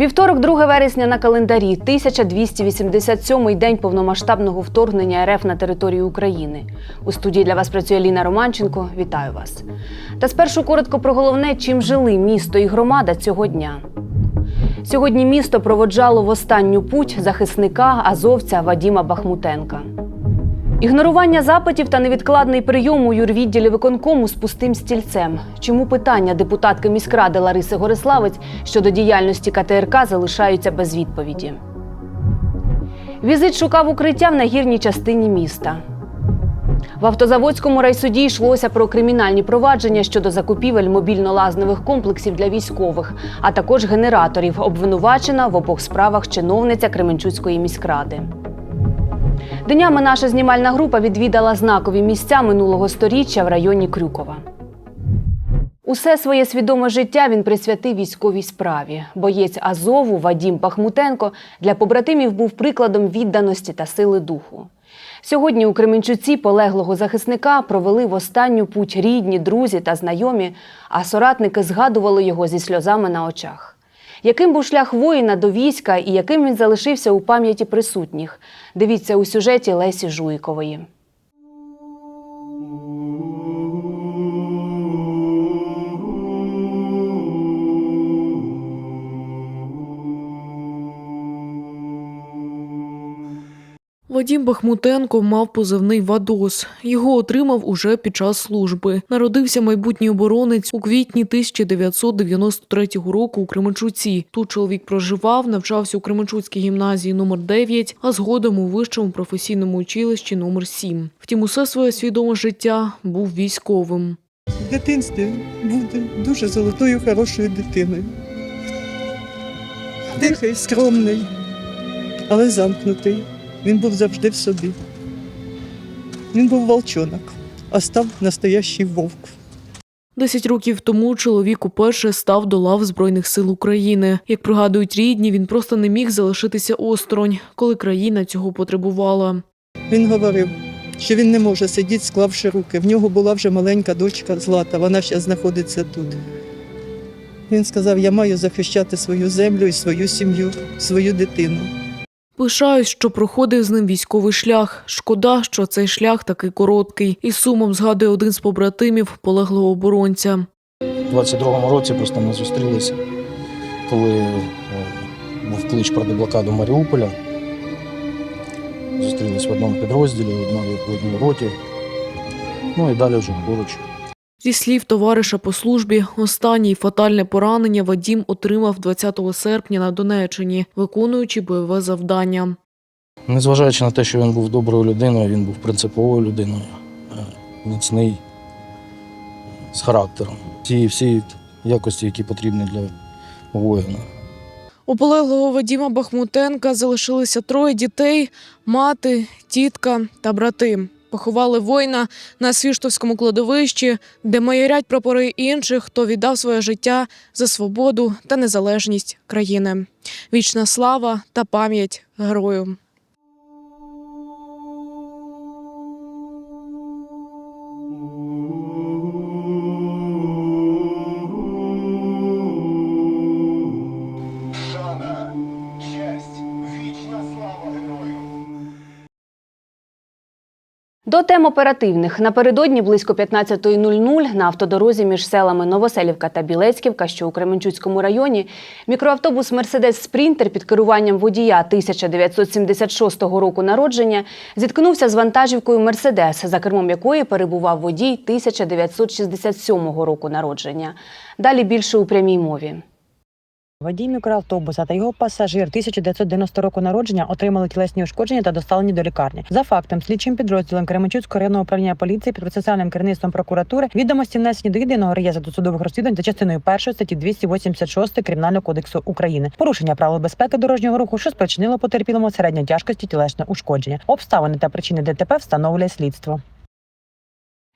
Вівторок, 2 вересня на календарі, 1287-й день повномасштабного вторгнення РФ на територію України. У студії для вас працює Ліна Романченко. Вітаю вас. Та спершу коротко про головне, чим жили місто і громада цього дня. Сьогодні місто проводжало в останню путь захисника азовця Вадіма Бахмутенка. Ігнорування запитів та невідкладний прийом у юрвідділі виконкому з пустим стільцем. Чому питання депутатки міськради Лариси Гориславець щодо діяльності КТРК залишаються без відповіді? Візит шукав укриття в нагірній частині міста. В автозаводському райсуді йшлося про кримінальні провадження щодо закупівель мобільно-лазневих комплексів для військових, а також генераторів, обвинувачена в обох справах чиновниця Кременчуцької міськради. Днями наша знімальна група відвідала знакові місця минулого сторіччя в районі Крюкова. Усе своє свідоме життя він присвятив військовій справі. Боєць Азову Вадім Бахмутенко для побратимів був прикладом відданості та сили духу. Сьогодні у Кременчуці полеглого захисника провели в останню путь рідні, друзі та знайомі, а соратники згадували його зі сльозами на очах. Яким був шлях воїна до війська і яким він залишився у пам'яті присутніх? Дивіться у сюжеті Лесі Жуйкової. Вадім Бахмутенко мав позивний Вадос. Його отримав уже під час служби. Народився майбутній оборонець у квітні 1993 року у Кременчуці. Тут чоловік проживав, навчався у Кременчуцькій гімназії номер 9, а згодом у вищому професійному училищі номер 7. Втім, усе своє свідоме життя був військовим. В дитинстві був дуже золотою, хорошою дитиною. Тихий, скромний, але замкнутий. Він був завжди в собі. Він був волчонок, а став настоящий вовк. Десять років тому чоловік уперше став до лав Збройних сил України. Як пригадують рідні, він просто не міг залишитися осторонь, коли країна цього потребувала. Він говорив, що він не може сидіти, склавши руки. В нього була вже маленька дочка Злата, вона ще знаходиться тут. Він сказав: Я маю захищати свою землю і свою сім'ю, свою дитину. Пишаюсь, що проходив з ним військовий шлях. Шкода, що цей шлях такий короткий. І сумом згадує один з побратимів полеглого оборонця. У 22-му році просто ми зустрілися, коли е, був клич про деблокаду Маріуполя. Зустрілись в одному підрозділі, в одній роті. Ну і далі вже поруч. Зі слів товариша по службі, останнє фатальне поранення Вадім отримав 20 серпня на Донеччині, виконуючи бойове завдання. Незважаючи на те, що він був доброю людиною, він був принциповою людиною, е, міцний, з характером. Ті всі якості, які потрібні для воїна. У полеглого Вадіма Бахмутенка залишилися троє дітей: мати, тітка та брати. Поховали воїна на Свіштовському кладовищі, де майорять прапори інших, хто віддав своє життя за свободу та незалежність країни. Вічна слава та пам'ять герою. До тем оперативних напередодні близько 15.00 на автодорозі між селами Новоселівка та Білецьківка, що у Кременчуцькому районі, мікроавтобус Мерседес Спрінтер під керуванням водія 1976 року народження зіткнувся з вантажівкою Мерседес, за кермом якої перебував водій 1967 року народження. Далі більше у прямій мові. Водій мікроавтобуса та його пасажир 1990 року народження отримали тілесні ушкодження та доставлені до лікарні. За фактом, слідчим підрозділом Кременчуцького районного управління поліції під процесуальним керівництвом прокуратури відомості внесені до єдиного реєстру досудових розслідувань за частиною 1 статті 286 Кримінального кодексу України. Порушення правил безпеки дорожнього руху, що спричинило потерпілому середньої тяжкості тілесне ушкодження. Обставини та причини ДТП встановлює слідство.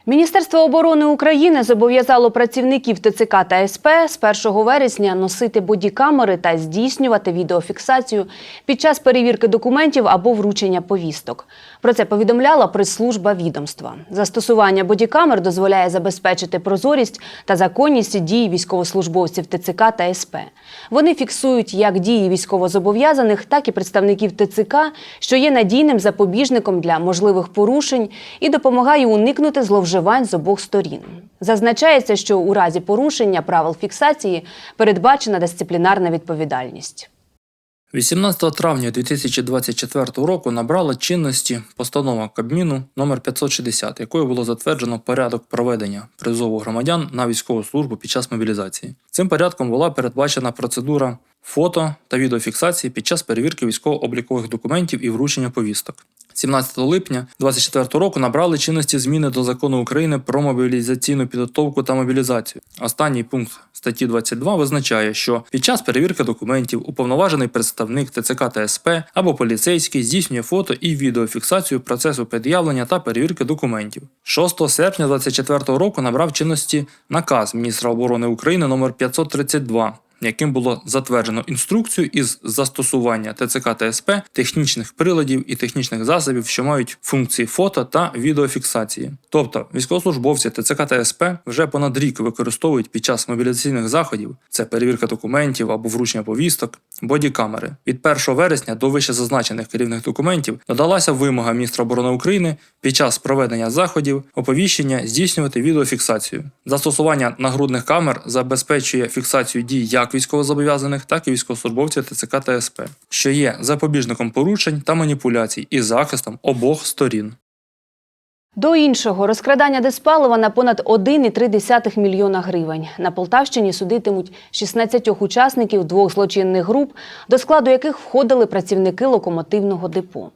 Міністерство оборони України зобов'язало працівників ТЦК та СП з 1 вересня носити бодікамери та здійснювати відеофіксацію під час перевірки документів або вручення повісток. Про це повідомляла прес-служба відомства. Застосування бодікамер дозволяє забезпечити прозорість та законність дій військовослужбовців ТЦК та СП. Вони фіксують як дії військовозобов'язаних, так і представників ТЦК, що є надійним запобіжником для можливих порушень і допомагає уникнути зловживань з обох сторін. Зазначається, що у разі порушення правил фіксації передбачена дисциплінарна відповідальність. 18 травня 2024 року набрала чинності постанова Кабміну номер 560, якою було затверджено порядок проведення призову громадян на військову службу під час мобілізації. Цим порядком була передбачена процедура фото та відеофіксації під час перевірки військово-облікових документів і вручення повісток. 17 липня 2024 року набрали чинності зміни до закону України про мобілізаційну підготовку та мобілізацію. Останній пункт статті 22 визначає, що під час перевірки документів уповноважений представник ТЦК та СП або поліцейський здійснює фото і відеофіксацію процесу пред'явлення та перевірки документів. 6 серпня 2024 року набрав чинності наказ міністра оборони України номер 532 яким було затверджено інструкцію із застосування ТЦК та СП, технічних приладів і технічних засобів, що мають функції фото та відеофіксації. Тобто військовослужбовці ТЦК та СП вже понад рік використовують під час мобілізаційних заходів це перевірка документів або вручення повісток, бодікамери. Від 1 вересня до вище зазначених керівних документів додалася вимога міністра оборони України під час проведення заходів оповіщення здійснювати відеофіксацію. Застосування нагрудних камер забезпечує фіксацію дій як військовозобов'язаних, так і військовослужбовців ТЦК та СП, що є запобіжником порушень та маніпуляцій і захистом обох сторін. До іншого розкрадання диспалива на понад 1,3 мільйона гривень. На Полтавщині судитимуть 16 учасників двох злочинних груп, до складу яких входили працівники локомотивного депо.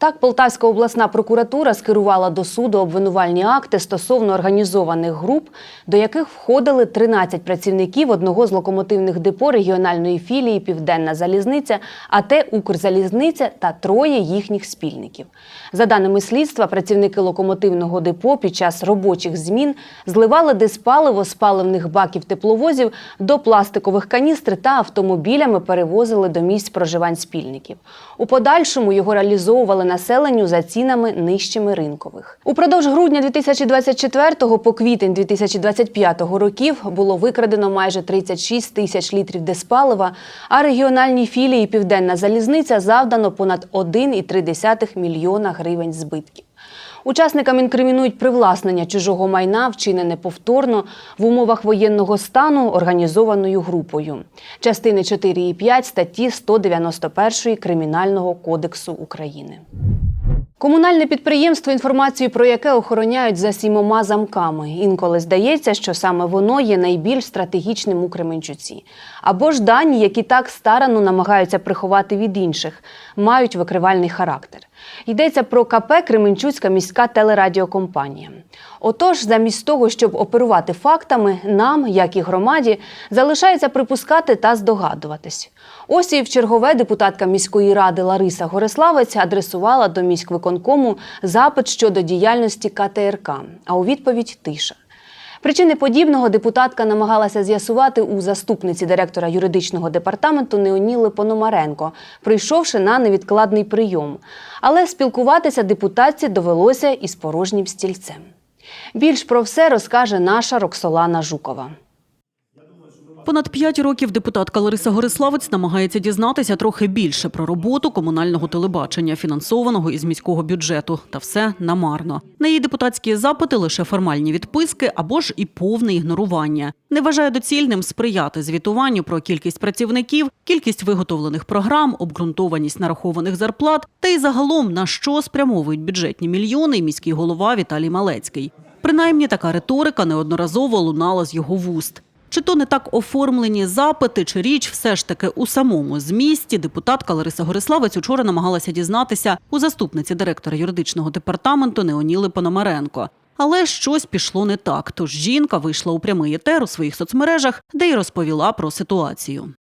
Так, Полтавська обласна прокуратура скерувала до суду обвинувальні акти стосовно організованих груп, до яких входили 13 працівників одного з локомотивних депо регіональної філії Південна залізниця, АТ Укрзалізниця та троє їхніх спільників. За даними слідства, працівники локомотивного депо під час робочих змін зливали диспаливо з паливних баків тепловозів до пластикових каністр та автомобілями перевозили до місць проживань спільників. У подальшому його реалізовували населенню за цінами нижчими ринкових. Упродовж грудня 2024 по квітень 2025 років було викрадено майже 36 тисяч літрів диспалива, а регіональній філії Південна залізниця завдано понад 1,3 мільйона гривень збитків. Учасникам інкримінують привласнення чужого майна, вчинене повторно в умовах воєнного стану організованою групою. Частини 4 і 5 статті 191 Кримінального кодексу України. Комунальне підприємство, інформацію про яке охороняють за сімома замками. Інколи здається, що саме воно є найбільш стратегічним у Кременчуці. Або ж дані, які так старано намагаються приховати від інших, мають викривальний характер. Йдеться про КП Кременчуцька міська телерадіокомпанія. Отож, замість того, щоб оперувати фактами, нам, як і громаді, залишається припускати та здогадуватись. Ось і в чергове депутатка міської ради Лариса Гориславець адресувала до міськвиконкому запит щодо діяльності КТРК, а у відповідь тиша. Причини подібного депутатка намагалася з'ясувати у заступниці директора юридичного департаменту Неоніли Пономаренко, прийшовши на невідкладний прийом. Але спілкуватися депутатці довелося із порожнім стільцем. Більш про все розкаже наша Роксолана Жукова. Понад п'ять років депутатка Лариса Гориславець намагається дізнатися трохи більше про роботу комунального телебачення, фінансованого із міського бюджету. Та все намарно. На її депутатські запити лише формальні відписки або ж і повне ігнорування. Не вважає доцільним сприяти звітуванню про кількість працівників, кількість виготовлених програм, обґрунтованість нарахованих зарплат та й загалом на що спрямовують бюджетні мільйони міський голова Віталій Малецький. Принаймні така риторика неодноразово лунала з його вуст. Чи то не так оформлені запити, чи річ все ж таки у самому змісті депутатка Лариса Гориславець учора намагалася дізнатися у заступниці директора юридичного департаменту Неоніли Пономаренко. Але щось пішло не так. Тож жінка вийшла у прямий етер у своїх соцмережах, де й розповіла про ситуацію.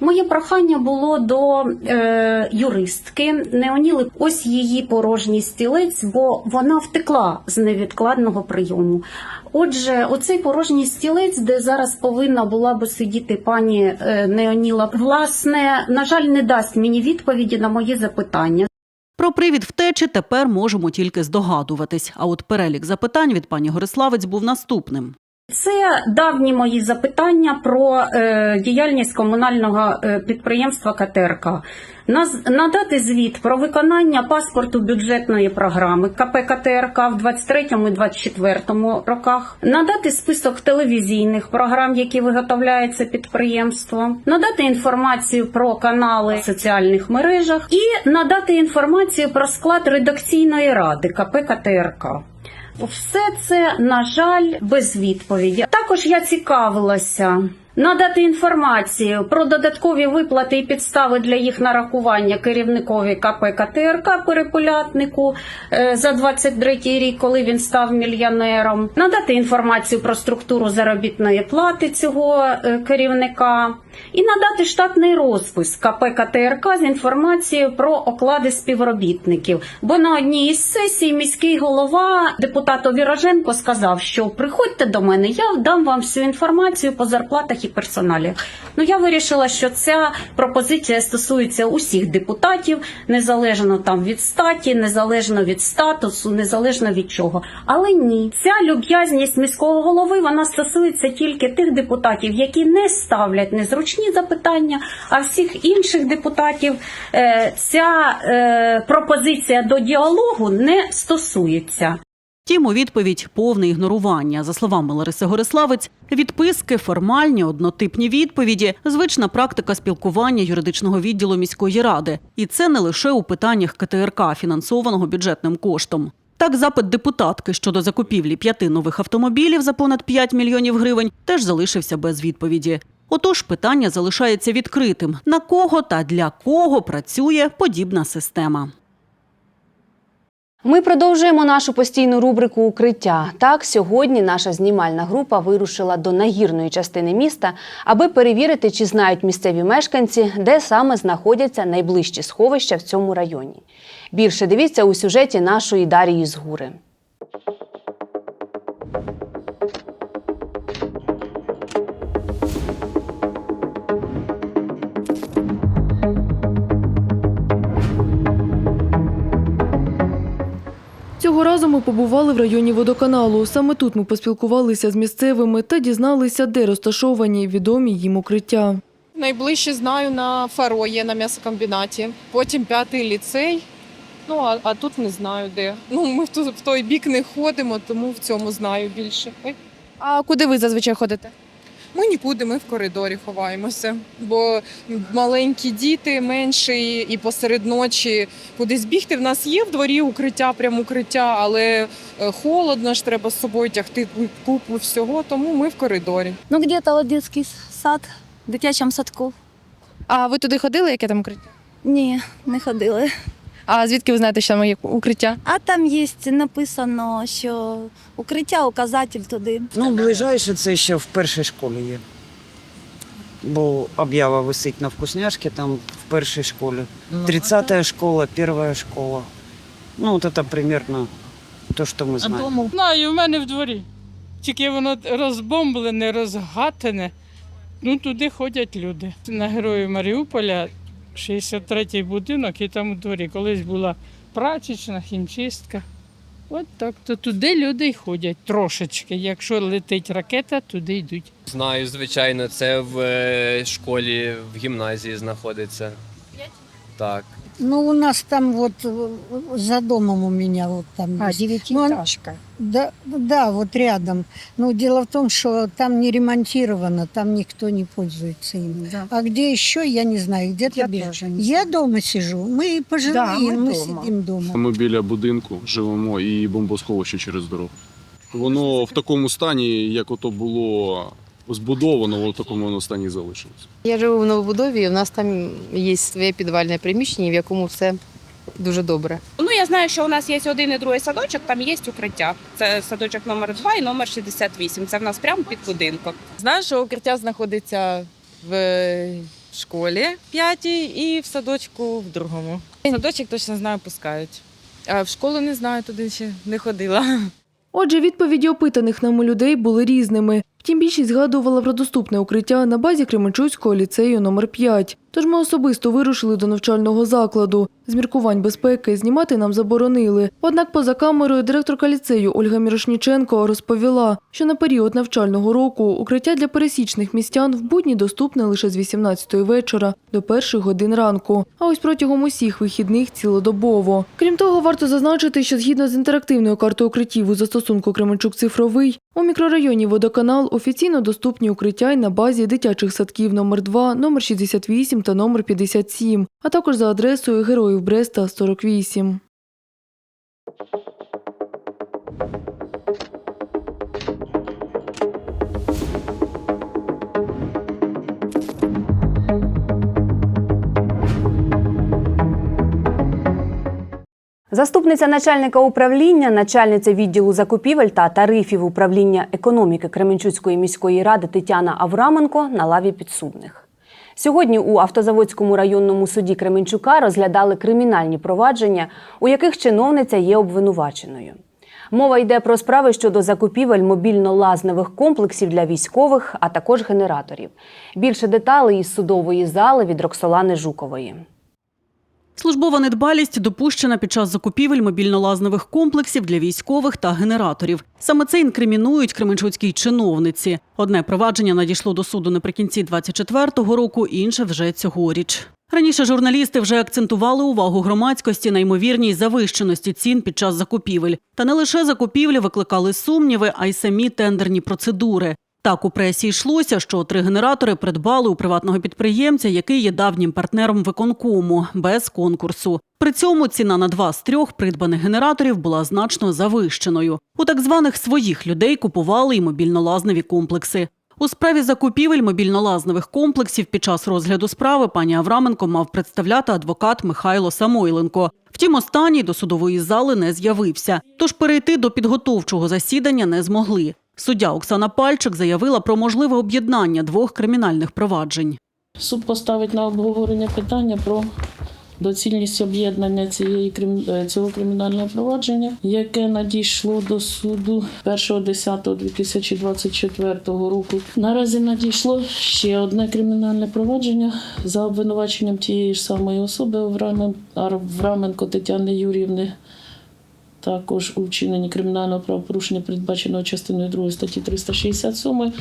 Моє прохання було до е, юристки Неоніли. Ось її порожній стілець, бо вона втекла з невідкладного прийому. Отже, оцей порожній стілець, де зараз повинна була би сидіти пані е, Неоніла, власне, на жаль, не дасть мені відповіді на мої запитання. Про привід втечі тепер можемо тільки здогадуватись. А от перелік запитань від пані Гориславець був наступним. Це давні мої запитання про е, діяльність комунального е, підприємства КТРК. Наз- надати звіт про виконання паспорту бюджетної програми КП КТРК в 23-24 роках, надати список телевізійних програм, які виготовляється підприємством, надати інформацію про канали в соціальних мережах і надати інформацію про склад редакційної ради КП КТРК. Все це, на жаль, без відповіді. Також я цікавилася надати інформацію про додаткові виплати і підстави для їх нарахування керівникові КП КТРК Перепелятнику е, за 23 рік, коли він став мільйонером, надати інформацію про структуру заробітної плати цього е, керівника. І надати штатний розпис КП КТРК з інформацією про оклади співробітників. Бо на одній із сесій міський голова депутат Овіраженко сказав, що приходьте до мене, я дам вам всю інформацію по зарплатах і персоналі. Ну я вирішила, що ця пропозиція стосується усіх депутатів, незалежно там від статі, незалежно від статусу, незалежно від чого. Але ні, ця люб'язність міського голови вона стосується тільки тих депутатів, які не ставлять незручні запитання, а всіх інших депутатів е, ця е, пропозиція до діалогу не стосується. Втім, у відповідь повне ігнорування. За словами Лариси Гориславець, відписки, формальні, однотипні відповіді, звична практика спілкування юридичного відділу міської ради. І це не лише у питаннях КТРК, фінансованого бюджетним коштом. Так, запит депутатки щодо закупівлі п'яти нових автомобілів за понад 5 мільйонів гривень теж залишився без відповіді. Отож, питання залишається відкритим: на кого та для кого працює подібна система. Ми продовжуємо нашу постійну рубрику Укриття. Так, сьогодні наша знімальна група вирушила до нагірної частини міста, аби перевірити, чи знають місцеві мешканці, де саме знаходяться найближчі сховища в цьому районі. Більше дивіться у сюжеті нашої Дарії Згури. Цього разу ми побували в районі водоканалу. Саме тут ми поспілкувалися з місцевими та дізналися, де розташовані відомі їм укриття. Найближче знаю на Фаро є на м'ясокомбінаті. Потім п'ятий ліцей. Ну а, а тут не знаю де. Ну ми в, той бік не ходимо, тому в цьому знаю більше. Ой. А куди ви зазвичай ходите? Ми нікуди, ми в коридорі ховаємося, бо маленькі діти менші і посеред ночі кудись бігти. В нас є в дворі укриття, прям укриття, але е, холодно ж треба з собою тягти купу всього, тому ми в коридорі. Ну, где-то детский сад, в дитячому садку. А ви туди ходили, яке там укриття? Ні, не ходили. А звідки ви знаєте, що там є укриття? А там є написано, що укриття, указатель туди. Ну, ближайше це ще в першій школі є. Бо об'ява висить на вкусняшки там в першій школі. 30-я школа, перша школа. Ну, от це примерно те, що ми знаємо. Знаю, в мене в дворі. Тільки воно розбомблене, розгатане. Ну, туди ходять люди. На героїв Маріуполя 63-й будинок, і там у дворі колись була прачечна, хімчистка. От так. То туди люди й ходять трошечки. Якщо летить ракета, туди йдуть. Знаю, звичайно, це в е, школі, в гімназії знаходиться. Так. Ну, у нас там вот э, за домом у меня вот там. А, есть. девятиэтажка. Ну, да, да, вот рядом. Но дело в том, что там не ремонтировано, там никто не пользуется им. Да. А где еще, я не знаю, где-то Я без- тоже не Я дома сижу, мы пожилые, Да, мы мы дома. сидим дома. Ми біля будинку живемо і бомбосховище через дорогу. Воно в такому стані, як ото було збудовано, воно в такому воно стані і залишилось. Я живу в новобудові, і у нас там є своє підвальне приміщення, в якому все дуже добре. Ну, я знаю, що у нас є один і другий садочок, там є укриття. Це садочок номер 2 і номер 68. Це в нас прямо під будинком. Знаю, що укриття знаходиться в в школі п'ятій і в садочку в другому. Садочок точно знаю, пускають. А в школу не знаю, туди ще не ходила. Отже, відповіді опитаних нами людей були різними. Втім, більшість згадувала про доступне укриття на базі Кременчуцького ліцею номер 5 Тож ми особисто вирушили до навчального закладу. З міркувань безпеки знімати нам заборонили. Однак поза камерою директорка ліцею Ольга Мірошніченко розповіла, що на період навчального року укриття для пересічних містян в будні доступне лише з 18-ї вечора до перших годин ранку, а ось протягом усіх вихідних цілодобово. Крім того, варто зазначити, що згідно з інтерактивною картою укриттів у застосунку Кременчук цифровий у мікрорайоні Водоканал офіційно доступні укриття й на базі дитячих садків номер 2 номер 68 та номер 57, а також за адресою Героїв Бреста 48. Заступниця начальника управління, начальниця відділу закупівель та тарифів управління економіки Кременчуцької міської ради Тетяна Авраменко на лаві підсудних. Сьогодні у Автозаводському районному суді Кременчука розглядали кримінальні провадження, у яких чиновниця є обвинуваченою. Мова йде про справи щодо закупівель мобільно-лазневих комплексів для військових, а також генераторів. Більше деталей із судової зали від Роксолани Жукової. Службова недбалість допущена під час закупівель мобільно-лазнових комплексів для військових та генераторів. Саме це інкримінують кременчуцькій чиновниці. Одне провадження надійшло до суду наприкінці 24-го року, інше вже цьогоріч. Раніше журналісти вже акцентували увагу громадськості на ймовірній завищеності цін під час закупівель. Та не лише закупівлі викликали сумніви, а й самі тендерні процедури. Так у пресі йшлося, що три генератори придбали у приватного підприємця, який є давнім партнером виконкому, без конкурсу. При цьому ціна на два з трьох придбаних генераторів була значно завищеною. У так званих своїх людей купували й мобільно-лазневі комплекси. У справі закупівель мобільно-лазневих комплексів під час розгляду справи пані Авраменко мав представляти адвокат Михайло Самойленко. Втім, останній до судової зали не з'явився. Тож перейти до підготовчого засідання не змогли. Суддя Оксана Пальчик заявила про можливе об'єднання двох кримінальних проваджень. Суд поставить на обговорення питання про доцільність об'єднання цієї е, цього кримінального провадження, яке надійшло до суду 1.10.2024 року. Наразі надійшло ще одне кримінальне провадження за обвинуваченням тієї ж самої особи Авраменко Тетяни Юрівни. Також у вчиненні кримінального правопорушення, передбаченого частиною 2 статті 367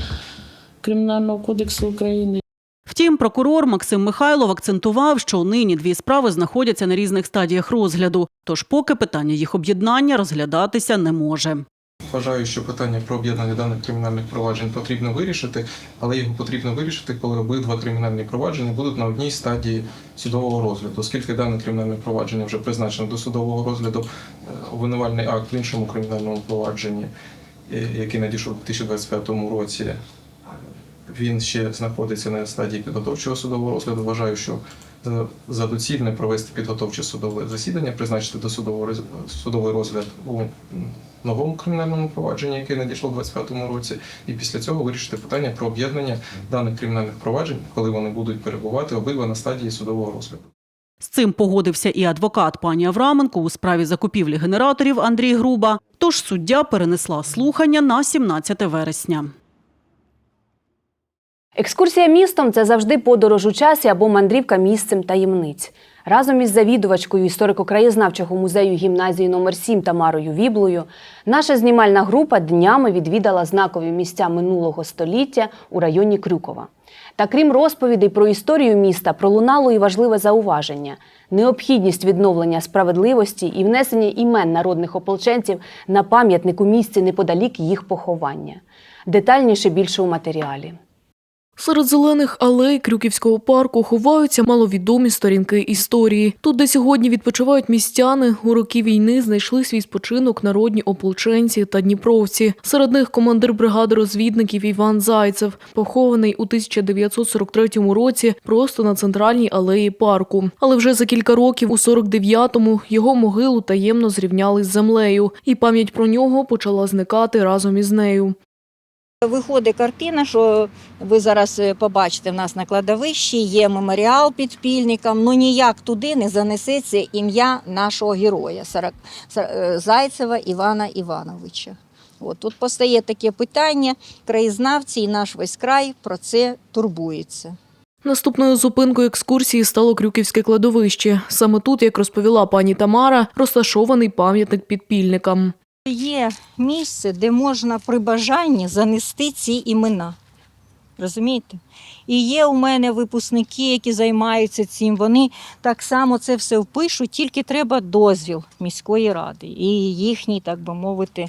Кримінального кодексу України. Втім, прокурор Максим Михайлов акцентував, що нині дві справи знаходяться на різних стадіях розгляду, тож поки питання їх об'єднання розглядатися не може. Вважаю, що питання про об'єднання даних кримінальних проваджень потрібно вирішити, але його потрібно вирішити, коли обидва кримінальні провадження будуть на одній стадії судового розгляду. Оскільки дане кримінальне провадження вже призначено до судового розгляду, е, обвинувальний акт в іншому кримінальному провадженні, е, який надійшов у 2025 році, е, він ще знаходиться на стадії підготовчого судового розгляду. Вважаю, що за- за доцільне провести підготовче судове засідання, призначити до судового роз- судовий розгляд у новому кримінальному провадженні, яке надійшло у 2025 році, і після цього вирішити питання про об'єднання даних кримінальних проваджень, коли вони будуть перебувати обидва на стадії судового розгляду. З цим погодився і адвокат пані Авраменко у справі закупівлі генераторів Андрій Груба. Тож суддя перенесла слухання на 17 вересня. Екскурсія містом це завжди подорож у часі або мандрівка місцем таємниць. Разом із завідувачкою історико-краєзнавчого музею гімназії номер 7 Тамарою Віблою наша знімальна група днями відвідала знакові місця минулого століття у районі Крюкова. Та крім розповідей про історію міста, пролунало і важливе зауваження необхідність відновлення справедливості і внесення імен народних ополченців на пам'ятник у місці неподалік їх поховання. Детальніше більше у матеріалі. Серед зелених алей Крюківського парку ховаються маловідомі сторінки історії. Тут, де сьогодні відпочивають містяни, у роки війни знайшли свій спочинок народні ополченці та дніпровці. Серед них командир бригади розвідників Іван Зайцев, похований у 1943 році просто на центральній алеї парку. Але вже за кілька років, у 49-му, його могилу таємно зрівняли з землею, і пам'ять про нього почала зникати разом із нею. Виходить картина, що ви зараз е, побачите в нас на кладовищі, є меморіал підпільникам, ну ніяк туди не занесеться ім'я нашого героя е, Зайцева Івана Івановича. От тут постає таке питання, краєзнавці і наш весь край про це турбуються. Наступною зупинкою екскурсії стало Крюківське кладовище. Саме тут, як розповіла пані Тамара, розташований пам'ятник підпільникам. Є місце, де можна при бажанні занести ці імена. Розумієте? І є у мене випускники, які займаються цим. Вони так само це все впишуть, тільки треба дозвіл міської ради і їхній, так би мовити,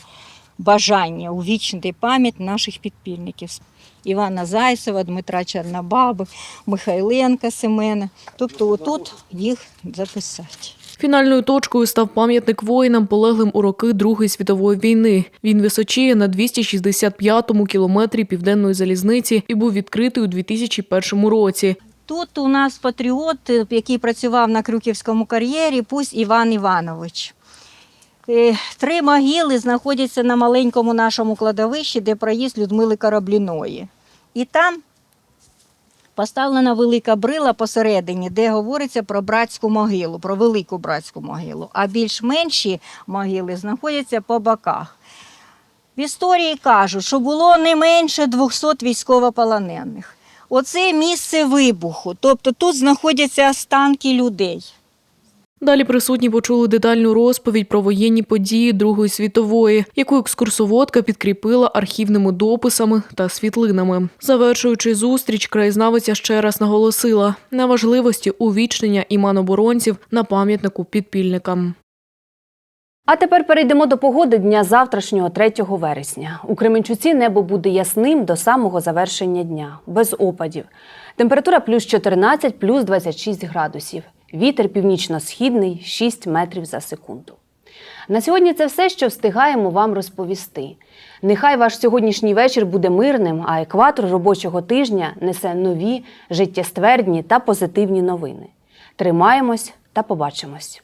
бажання увічнити пам'ять наших підпільників. Івана Зайцева, Дмитра Чорнобаби, Михайленка Семена. Тобто отут їх записати. Фінальною точкою став пам'ятник воїнам, полеглим у роки Другої світової війни. Він височіє на 265-му кілометрі південної залізниці і був відкритий у 2001 році. Тут у нас патріот, е, який працював на Крюківському кар'єрі, пусть Іван Іванович. Е, Три могили знаходяться на маленькому нашому кладовищі, де проїзд Людмили Корабліної. І там поставлена велика брила посередині, де говориться про братську могилу, про велику братську могилу. А більш менші могили знаходяться по боках. В історії кажуть, що було не менше 200 військовополонених. Оце місце вибуху, тобто тут знаходяться останки людей. Далі присутні почули детальну розповідь про воєнні події Другої світової, яку екскурсоводка підкріпила архівними дописами та світлинами. Завершуючи зустріч, краєзнавиця ще раз наголосила на важливості увічнення імен оборонців на пам'ятнику підпільникам. А тепер перейдемо до погоди дня завтрашнього 3 вересня. У Кременчуці небо буде ясним до самого завершення дня, без опадів. Температура плюс 14, плюс 26 градусів. Вітер північно-східний 6 метрів за секунду. На сьогодні це все, що встигаємо вам розповісти. Нехай ваш сьогоднішній вечір буде мирним, а екватор робочого тижня несе нові, життєствердні та позитивні новини. Тримаємось та побачимось!